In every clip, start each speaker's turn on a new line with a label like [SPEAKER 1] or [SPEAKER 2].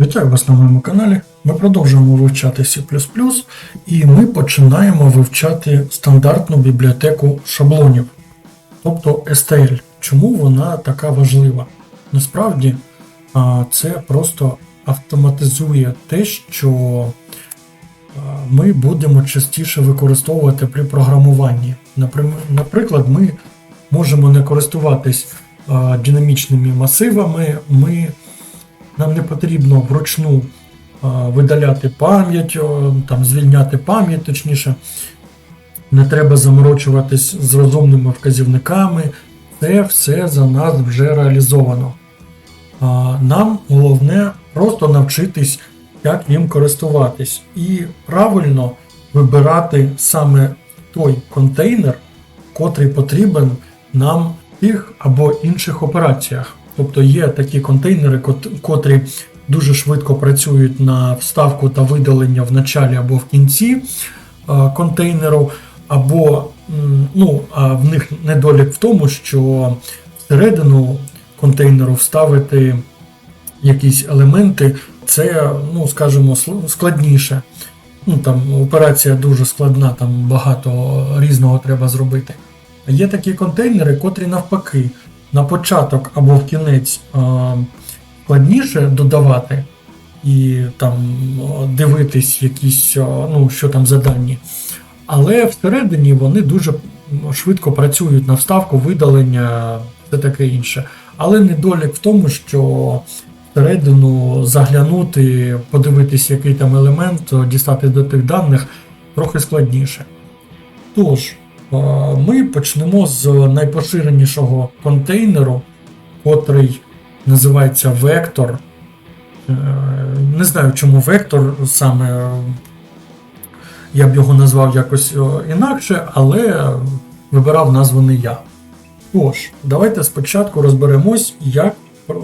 [SPEAKER 1] Вітаю вас на моєму каналі. Ми продовжуємо вивчати C і ми починаємо вивчати стандартну бібліотеку шаблонів, тобто STL. Чому вона така важлива? Насправді це просто автоматизує те, що ми будемо частіше використовувати при програмуванні. Наприклад, ми можемо не користуватись динамічними масивами. ми нам не потрібно вручну видаляти пам'ять, там, звільняти пам'ять, точніше. Не треба заморочуватись з розумними вказівниками. Це все за нас вже реалізовано. Нам головне просто навчитись, як їм користуватись, і правильно вибирати саме той контейнер, котрий потрібен нам в тих або інших операціях. Тобто є такі контейнери, котрі дуже швидко працюють на вставку та видалення в началі або в кінці е, контейнеру, або ну, а в них недолік в тому, що всередину контейнеру вставити якісь елементи, це, ну, скажімо, складніше. Ну, там операція дуже складна, там багато різного треба зробити. Є такі контейнери, котрі навпаки на початок або в кінець складніше додавати і там дивитись якісь, ну, що там за дані. Але всередині вони дуже швидко працюють на вставку, видалення, все таке інше. Але недолік в тому, що всередину заглянути, подивитись, який там елемент, дістати до тих даних трохи складніше. Тож, ми почнемо з найпоширенішого контейнеру, котрий називається вектор. Е, Не знаю, чому вектор саме е, я б його назвав якось е, інакше, але вибирав назву не я. Тож, давайте спочатку розберемось, як е,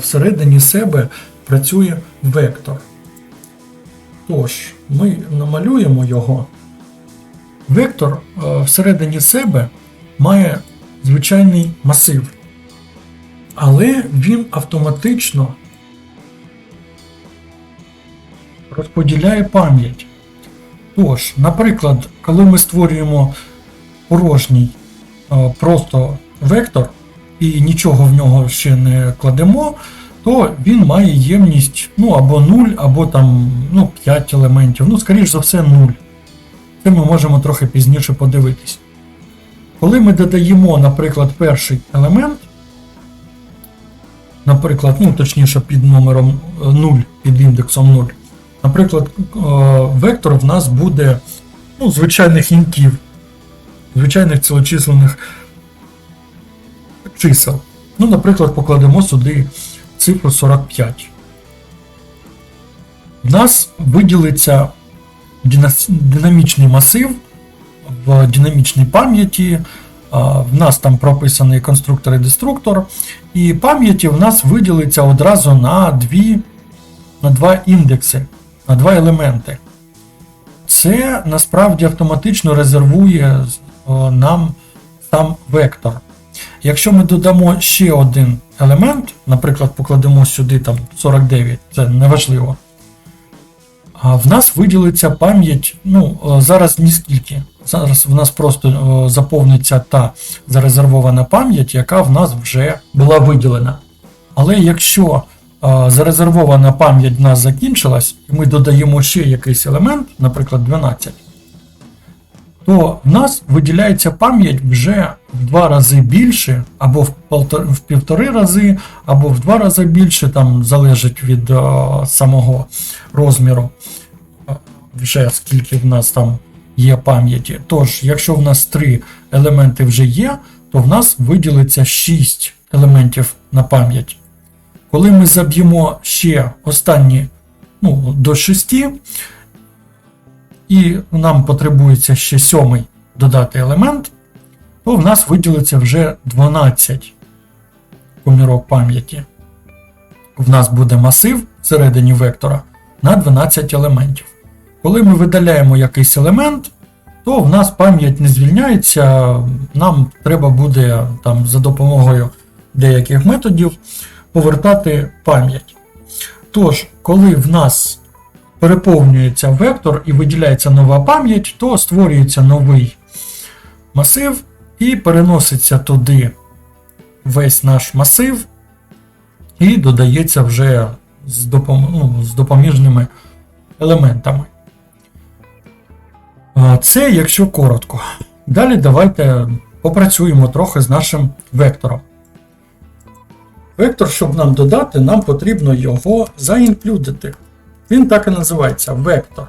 [SPEAKER 1] всередині себе працює вектор. Тож, ми намалюємо його. Вектор е, всередині себе має звичайний масив, але він автоматично розподіляє пам'ять. Тож, наприклад, коли ми створюємо порожній е, просто вектор і нічого в нього ще не кладемо, то він має ємність ну, або 0, або там, ну, 5 елементів. Ну, скоріш за все, 0. Це ми можемо трохи пізніше подивитись. Коли ми додаємо, наприклад, перший елемент, наприклад, ну, точніше, під номером е, 0, під індексом 0, наприклад, е, вектор в нас буде ну, звичайних інтів, звичайних цілочислених чисел. Ну, наприклад, покладемо сюди цифру 45. В нас виділиться динамічний масив в динамічній пам'яті. В нас там прописаний конструктор і деструктор, і пам'яті в нас виділиться одразу на, дві, на два індекси, на два елементи. Це насправді автоматично резервує нам сам вектор. Якщо ми додамо ще один елемент, наприклад, покладемо сюди там 49, це неважливо. А в нас виділиться пам'ять, ну, е, зараз ніскільки. Зараз в нас просто е, заповниться та зарезервована пам'ять, яка в нас вже була виділена. Але якщо е, зарезервована пам'ять в нас закінчилась, і ми додаємо ще якийсь елемент, наприклад, 12, то в нас виділяється пам'ять вже в два рази більше, або в, полтор- в півтори рази, або в два рази більше, там залежить від е, самого розміру, е, вже скільки в нас там є пам'яті. Тож, якщо в нас три елементи вже є, то в нас виділиться 6 елементів на пам'ять. Коли ми заб'ємо ще останні ну, до 6, і нам потребується ще сьомий додати елемент, то в нас виділиться вже 12 комірок пам'яті. В нас буде масив всередині вектора на 12 елементів. Коли ми видаляємо якийсь елемент, то в нас пам'ять не звільняється, нам треба буде там за допомогою деяких методів повертати пам'ять. Тож, коли в нас переповнюється вектор і виділяється нова пам'ять, то створюється новий масив і переноситься туди весь наш масив, і додається вже з, допом... ну, з допоміжними елементами. Це якщо коротко. Далі давайте попрацюємо трохи з нашим вектором. Вектор, щоб нам додати, нам потрібно його заінклюдити. Він так і називається вектор.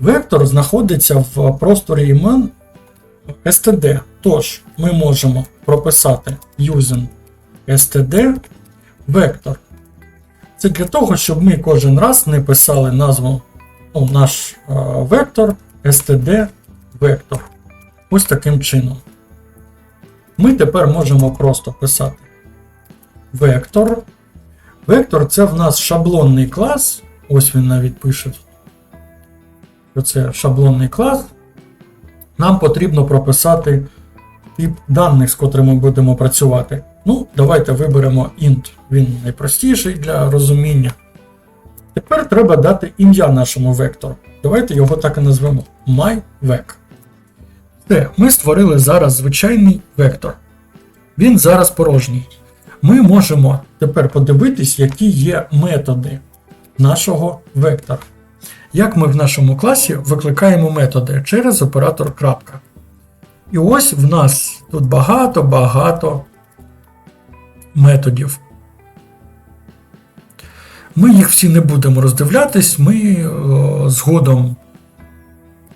[SPEAKER 1] Вектор знаходиться в просторі імен std. Тож, ми можемо прописати using std вектор. Це для того, щоб ми кожен раз не писали назву ну, наш е, вектор std вектор. Ось таким чином. Ми тепер можемо просто писати вектор. Вектор це в нас шаблонний клас. Ось він навіть пише. що Це шаблонний клас. Нам потрібно прописати тип даних, з котрим ми будемо працювати. Ну, давайте виберемо int. Він найпростіший для розуміння. Тепер треба дати ім'я нашому вектору. Давайте його так і назвемо myVec. Все, ми створили зараз звичайний вектор. Він зараз порожній. Ми можемо тепер подивитись, які є методи нашого вектора. Як ми в нашому класі викликаємо методи через оператор крапка. І ось в нас тут багато-багато методів. Ми їх всі не будемо роздивлятись, ми о, згодом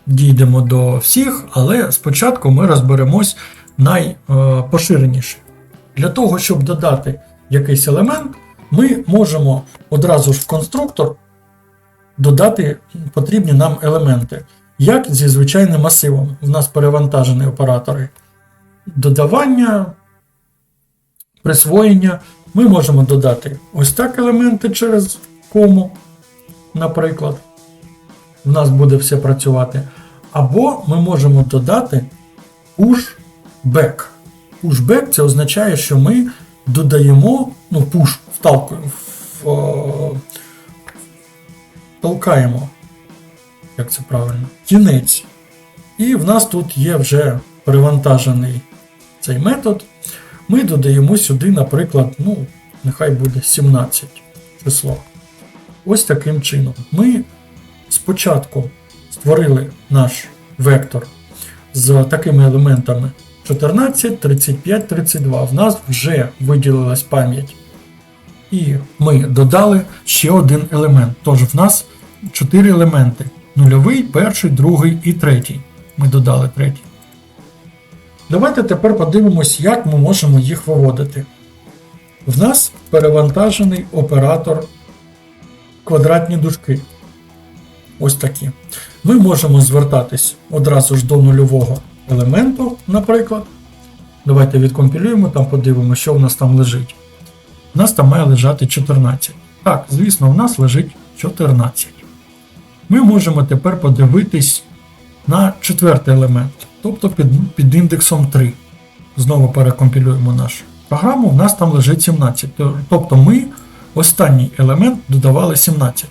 [SPEAKER 1] дійдемо до всіх, але спочатку ми розберемось найпоширеніше. Для того, щоб додати якийсь елемент, ми можемо одразу ж в конструктор додати потрібні нам елементи. Як зі звичайним масивом. У нас перевантажені оператори додавання, присвоєння. Ми можемо додати ось так елементи через кому, наприклад. У нас буде все працювати. Або ми можемо додати pushback. Pushback це означає, що ми додаємо, ну, push, вталкуємо, толкаємо, як це правильно, кінець. І в нас тут є вже перевантажений цей метод. Ми додаємо сюди, наприклад, ну, нехай буде 17 число. Ось таким чином. Ми спочатку створили наш вектор з такими елементами 14, 35, 32. В нас вже виділилась пам'ять. І ми додали ще один елемент. Тож в нас 4 елементи: нульовий, перший, другий і третій. Ми додали третій. Давайте тепер подивимось, як ми можемо їх виводити. В нас перевантажений оператор квадратні дужки. Ось такі. Ми можемо звертатись одразу ж до нульового елементу, наприклад. Давайте відкомпілюємо, там подивимося, що в нас там лежить. У нас там має лежати 14. Так, звісно, в нас лежить 14. Ми можемо тепер подивитись на четвертий елемент, тобто під, під індексом 3. Знову перекомпілюємо нашу програму, в нас там лежить 17. Тобто ми останній елемент додавали 17.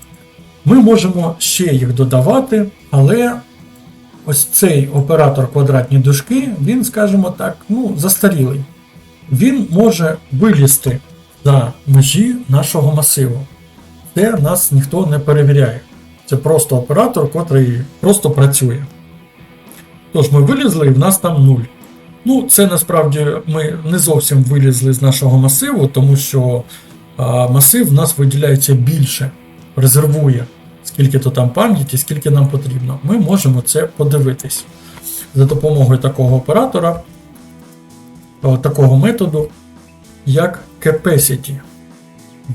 [SPEAKER 1] Ми можемо ще їх додавати, але ось цей оператор квадратні дужки, він, скажімо так, ну, застарілий. Він може вилізти за межі нашого масиву. Це нас ніхто не перевіряє. Це просто оператор, котрий просто працює. Тож ми вилізли і в нас там 0. Ну, це насправді ми не зовсім вилізли з нашого масиву, тому що а, масив в нас виділяється більше, резервує, скільки то там пам'яті, скільки нам потрібно. Ми можемо це подивитись за допомогою такого оператора, такого методу, як capacity.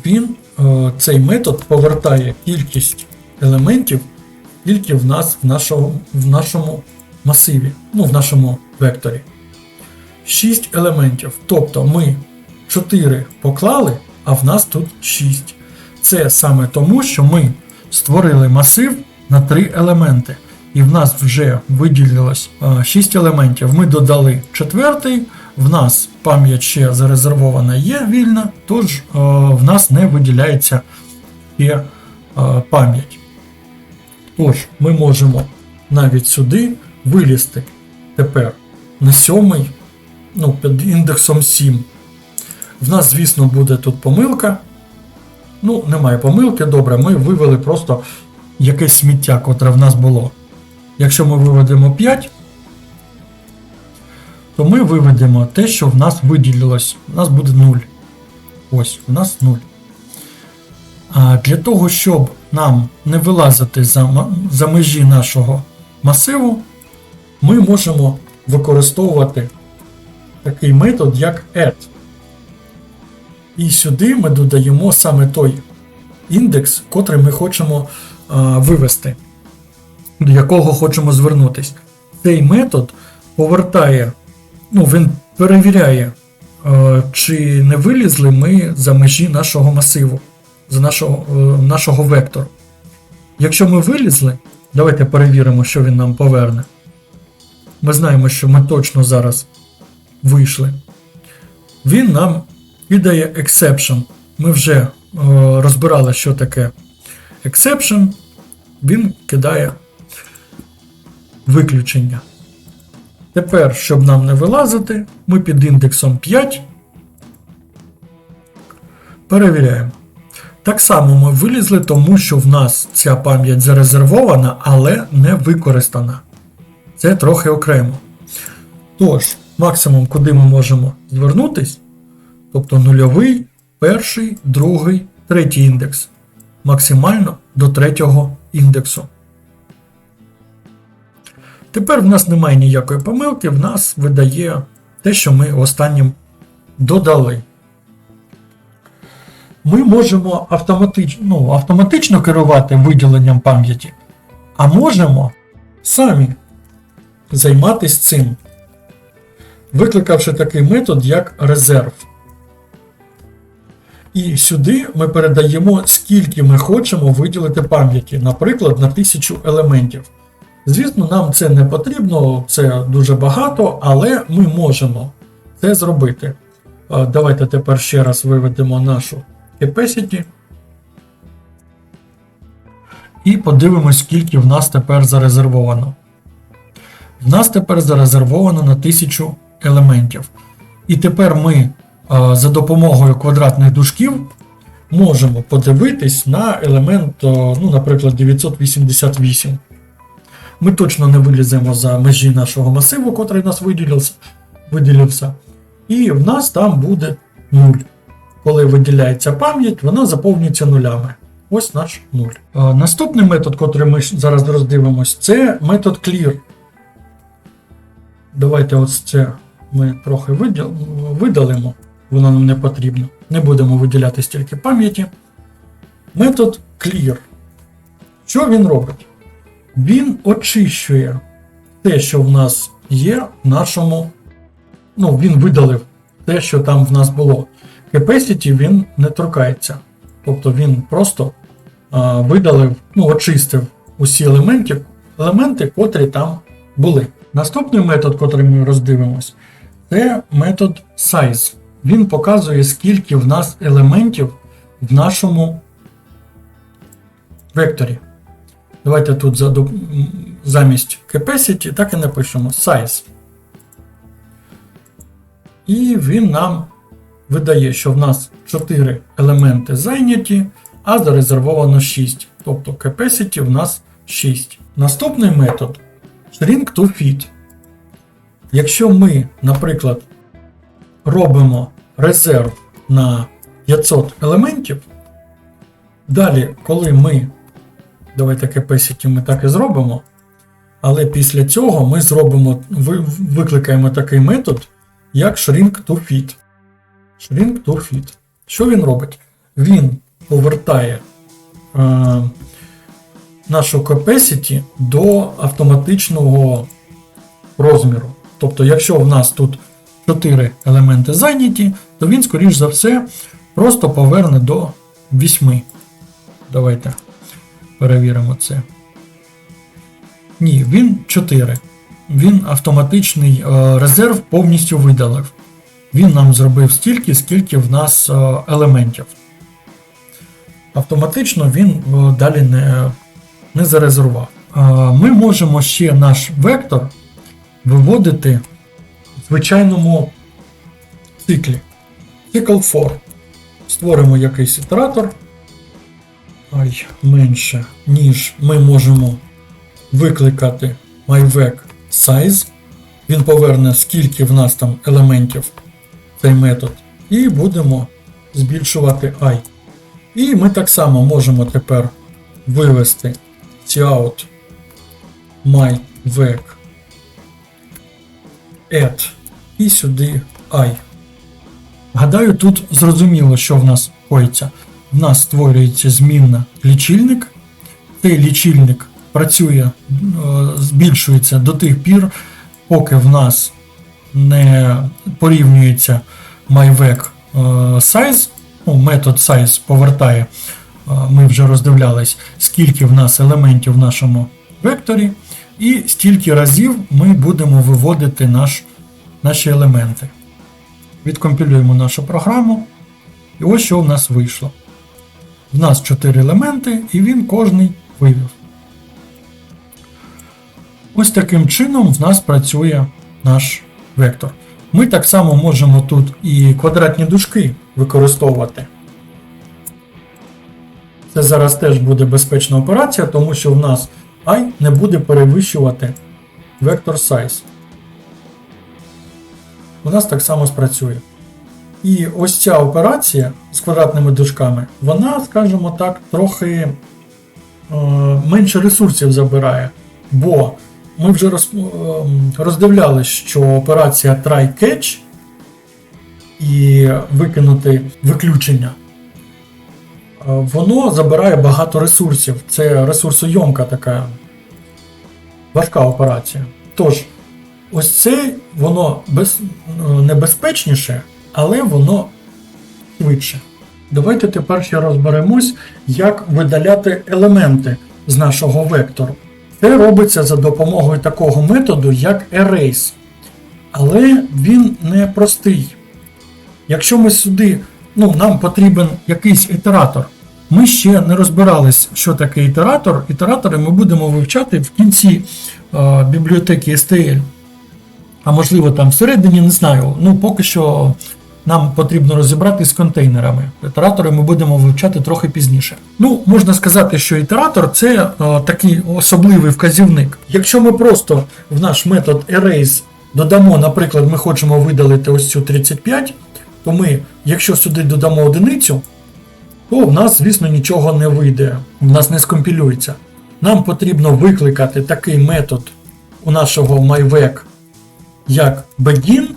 [SPEAKER 1] Він, цей метод повертає кількість елементів, скільки в нас в нашому, в нашому масиві, ну, в нашому векторі. 6 елементів. Тобто ми 4 поклали, а в нас тут 6. Це саме тому, що ми створили масив на 3 елементи. І в нас вже виділилось 6 елементів. Ми додали четвертий, в нас пам'ять ще зарезервована є вільна, тож в нас не виділяється ще е, пам'ять. Тож, ми можемо навіть сюди вилізти тепер на сьомий, ну, під індексом 7. В нас, звісно, буде тут помилка. Ну, немає помилки, добре, ми вивели просто якесь сміття, котре в нас було. Якщо ми виведемо 5, то ми виведемо те, що в нас виділилось. У нас буде 0. Ось, у нас 0. А для того, щоб нам не вилазити за, за межі нашого масиву, ми можемо використовувати такий метод, як add. І сюди ми додаємо саме той індекс, котрий ми хочемо а, вивести, до якого хочемо звернутися. Цей метод повертає, ну, він перевіряє, е, чи не вилізли ми за межі нашого масиву, за нашого, е, нашого вектору. Якщо ми вилізли, давайте перевіримо, що він нам поверне. Ми знаємо, що ми точно зараз вийшли. Він нам віддає exception. Ми вже е, розбирали, що таке exception. Він кидає виключення. Тепер, щоб нам не вилазити, ми під індексом 5 перевіряємо. Так само ми вилізли, тому що в нас ця пам'ять зарезервована, але не використана. Це трохи окремо. Тож, максимум, куди ми можемо звернутись, тобто нульовий, перший, другий, третій індекс. Максимально до третього індексу. Тепер в нас немає ніякої помилки, в нас видає те, що ми останнім додали. Ми можемо автоматично, ну, автоматично керувати виділенням пам'яті, а можемо самі займатися цим, викликавши такий метод, як резерв. І сюди ми передаємо, скільки ми хочемо виділити пам'яті, наприклад, на 1000 елементів. Звісно, нам це не потрібно, це дуже багато, але ми можемо це зробити. Давайте тепер ще раз виведемо нашу capacity. І подивимось, скільки в нас тепер зарезервовано. В нас тепер зарезервовано на 1000 елементів. І тепер ми за допомогою квадратних дужків можемо подивитись на елемент, ну, наприклад, 988. Ми точно не виліземо за межі нашого масиву, котрий нас виділився, виділився. І в нас там буде 0. Коли виділяється пам'ять, вона заповнюється нулями. Ось наш 0. Наступний метод, котрий ми зараз роздивимось, це метод clear. Давайте ось це ми трохи видалимо, воно нам не потрібно. Не будемо виділяти стільки пам'яті. Метод clear. Що він робить? Він очищує те, що в нас є в нашому. Ну, він видалив те, що там в нас було. Capacity він не торкається. Тобто він просто а, видалив, ну, очистив усі елементи, елементи, котрі там були. Наступний метод, котрий ми роздивимось, це метод size. Він показує, скільки в нас елементів в нашому векторі. Давайте тут замість capacity так і напишемо size. І він нам видає, що в нас 4 елементи зайняті, а зарезервовано 6. Тобто capacity в нас 6. Наступний метод shrink to fit. Якщо ми, наприклад, робимо резерв на 500 елементів, далі, коли ми Давайте capacity ми так і зробимо. Але після цього ми зробимо, викликаємо такий метод, як shrink to fit. Shrink to fit. Що він робить? Він повертає е, нашу capacity до автоматичного розміру. Тобто, якщо в нас тут 4 елементи зайняті, то він, скоріш за все, просто поверне до 8. Давайте перевіримо це. Ні, він 4. Він автоматичний е, резерв повністю видалив. Він нам зробив стільки, скільки в нас е, елементів. автоматично він е, далі не, не зарезервував. Ми можемо ще наш вектор виводити звичайному циклі. Цикл for. Створимо якийсь ітератор. Ай, менше, ніж ми можемо викликати myVec size. Він поверне, скільки в нас там елементів цей метод. І будемо збільшувати i. І ми так само можемо тепер вивести cout myVec add і сюди i. Гадаю, тут зрозуміло, що в нас коїться. В нас створюється змінна лічильник. Цей лічильник працює, е, збільшується до тих пір, поки в нас не порівнюється myVec е, size. Ну, метод size повертає, е, ми вже роздивлялись, скільки в нас елементів в нашому векторі, і стільки разів ми будемо виводити наш, наші елементи. Відкомпілюємо нашу програму. І ось що в нас вийшло. В нас 4 елементи, і він кожний вивів. Ось таким чином в нас працює наш вектор. Ми так само можемо тут і квадратні дужки використовувати. Це зараз теж буде безпечна операція, тому що в нас і не буде перевищувати вектор size. У нас так само спрацює. І ось ця операція з квадратними дужками, вона, скажімо так, трохи е, менше ресурсів забирає. Бо ми вже роз, е, роздивлялись, що операція try-catch і викинути виключення, е, воно забирає багато ресурсів. Це ресурсойомка така важка операція. Тож, ось це воно без, е, небезпечніше, але воно швидше. Давайте тепер ще розберемось, як видаляти елементи з нашого вектору. Це робиться за допомогою такого методу, як Erase. Але він не простий. Якщо ми сюди, ну, нам потрібен якийсь ітератор, ми ще не розбирались, що таке ітератор. Ітератори ми будемо вивчати в кінці е, бібліотеки STL. А можливо, там всередині, не знаю. Ну, поки що нам потрібно розібратися з контейнерами. Ітератори ми будемо вивчати трохи пізніше. Ну, можна сказати, що ітератор це е, такий особливий вказівник. Якщо ми просто в наш метод erase додамо, наприклад, ми хочемо видалити ось цю 35, то ми, якщо сюди додамо одиницю, то в нас, звісно, нічого не вийде, в нас не скомпілюється. Нам потрібно викликати такий метод у нашого myVec, як begin.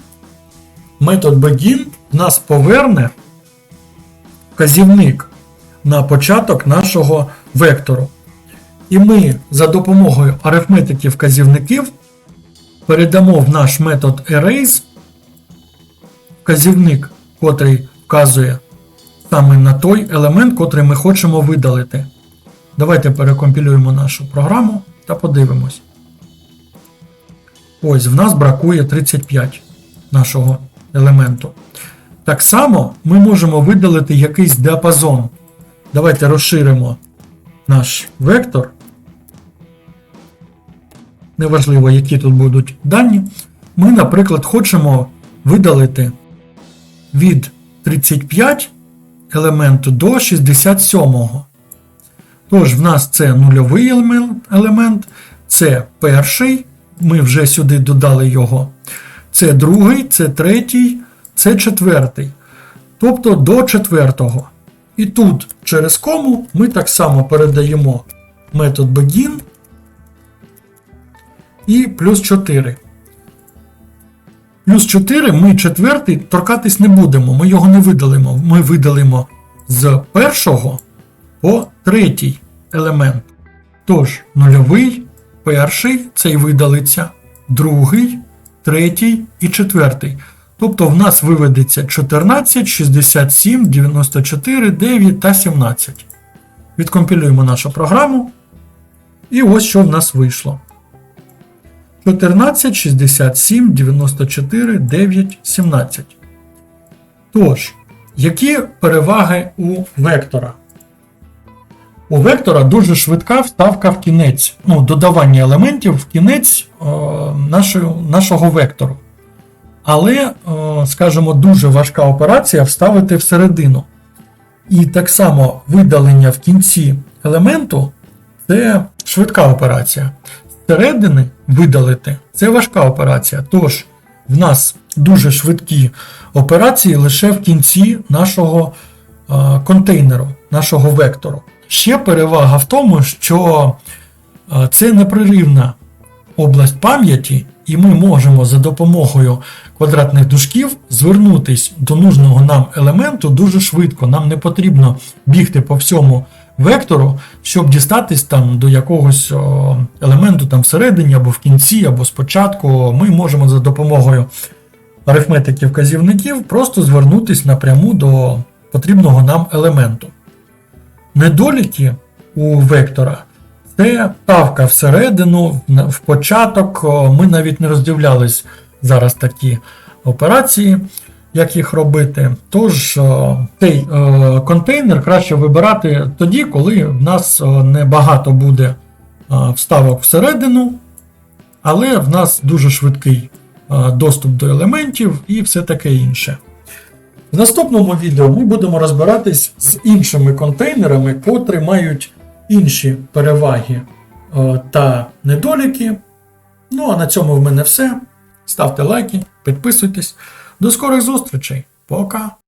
[SPEAKER 1] Метод begin нас поверне вказівник на початок нашого вектору. І ми за допомогою арифметики вказівників передамо в наш метод erase вказівник, котрий вказує саме на той елемент, котрий ми хочемо видалити. Давайте перекомпілюємо нашу програму та подивимось. Ось, в нас бракує 35 нашого елементу. Так само ми можемо видалити якийсь діапазон. Давайте розширимо наш вектор. Неважливо, які тут будуть дані. Ми, наприклад, хочемо видалити від 35 елементу до 67. Тож, в нас це нульовий елемент, це перший. Ми вже сюди додали його. Це другий, це третій, це четвертий. Тобто до четвертого. І тут через кому ми так само передаємо метод begin і плюс 4. Плюс 4 ми четвертий торкатись не будемо, ми його не видалимо. Ми видалимо з першого по третій елемент. Тож, нульовий, перший, цей видалиться, другий, третій і четвертий. Тобто в нас виведеться 14, 67, 94, 9 та 17. Відкомпілюємо нашу програму. І ось що в нас вийшло. 14, 67, 94, 9, 17. Тож, які переваги у вектора? У вектора дуже швидка вставка в кінець, ну, додавання елементів в кінець е, нашого, нашого вектору. Але, е, скажімо, дуже важка операція вставити всередину. І так само видалення в кінці елементу це швидка операція. Зсередини видалити це важка операція. Тож в нас дуже швидкі операції лише в кінці нашого е, контейнеру, нашого вектору. Ще перевага в тому, що е, це непреривна область пам'яті, і ми можемо за допомогою квадратних дужків звернутись до нужного нам елементу дуже швидко. Нам не потрібно бігти по всьому вектору, щоб дістатись там до якогось елементу там всередині, або в кінці, або спочатку. Ми можемо за допомогою арифметики вказівників просто звернутись напряму до потрібного нам елементу. Недоліки у вектора це ставка всередину, в- початок. Ми навіть не роздивлялись зараз такі операції, як їх робити. Тож цей контейнер краще вибирати тоді, коли в нас небагато буде вставок всередину, але в нас дуже швидкий доступ до елементів і все таке інше. В наступному відео ми будемо розбиратись з іншими контейнерами, котрі мають інші переваги е, та недоліки. Ну а на цьому в мене все. Ставте лайки, підписуйтесь. До скорих зустрічей. Пока!